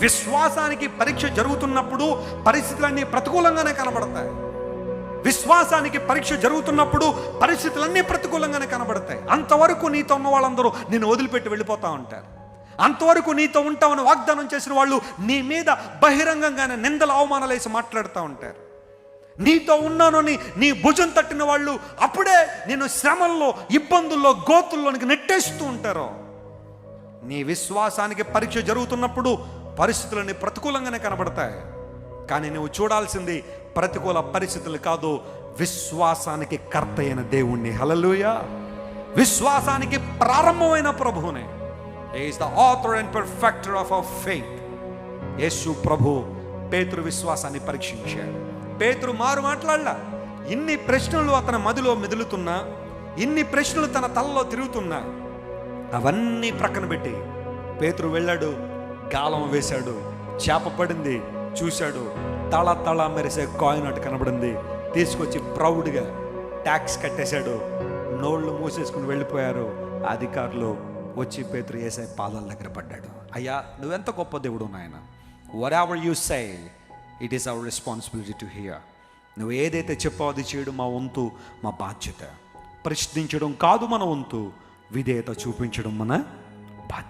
విశ్వాసానికి పరీక్ష జరుగుతున్నప్పుడు పరిస్థితులన్నీ ప్రతికూలంగానే కనబడతాయి. విశ్వాసానికి పరీక్ష జరుగుతున్నప్పుడు పరిస్థితులన్నీ ప్రతికూలంగానే కనబడతాయి. అంతవరకు నీతో ఉన్న వాళ్ళందరూ నేను వదిలిపెట్టి వెళ్ళిపోతా ఉంటారు. అంతవరకు నీతో ఉంటామని వాగ్దానం చేసిన వాళ్ళు నీ మీద బహిరంగంగానే నిందల అవమానాలు వేసి మాట్లాడుతూ ఉంటారు. నీతో ఉన్నానని నీ భుజం తట్టిన వాళ్ళు అప్పుడే నేను శ్రమల్లో ఇబ్బందుల్లో గోతుల్లోనికి నెట్టేస్తూ ఉంటారు. నీ విశ్వాసానికి పరీక్ష జరుగుతున్నప్పుడు పరిస్థితులన్నీ ప్రతికూలంగానే కనబడతాయి. కానీ నువ్వు చూడాల్సింది ప్రతికూల పరిస్థితులు కాదు. విశ్వాసానికి కర్త అయిన దేవుణ్ణి. హలలుయ విశ్వాసానికి ప్రారంభమైన ప్రభువునే. Is the author and perfecter of our faith Yesu ప్రభు పేతురు విశ్వాసాన్ని పరీక్షించాడు. పేతురు మారు మాట్లాడలా. ఇన్ని ప్రశ్నలు అతని మదిలో మెదులుతున్నా ఇన్ని ప్రశ్నలు తన తలలో తిరుగుతున్నా అవన్నీ ప్రక్కన పెట్టి పేతురు వెళ్ళాడు. గాలం వేశాడు. చేప పడింది. చూశాడు. తళ తళ మెరిసే కాయిన్ అటు కనబడింది. తీసుకొచ్చి ప్రౌడ్గా ట్యాక్స్ కట్టేశాడు. నోళ్ళు మూసేసుకుని వెళ్ళిపోయారు. అధికారులు వచ్చి పేతురు వేసే పాదాల దగ్గర పడ్డాడు. అయ్యా నువ్వెంత గొప్ప దేవుడు నాయన. Whatever you say it is our responsibility to hear నువ్వు ఏదైతే చెప్పావు అది చేయడం మా వంతు మా బాధ్యత. ప్రశ్నించడం కాదు మన వంతు. విధేయత చూపించడం మన బాధ్యత.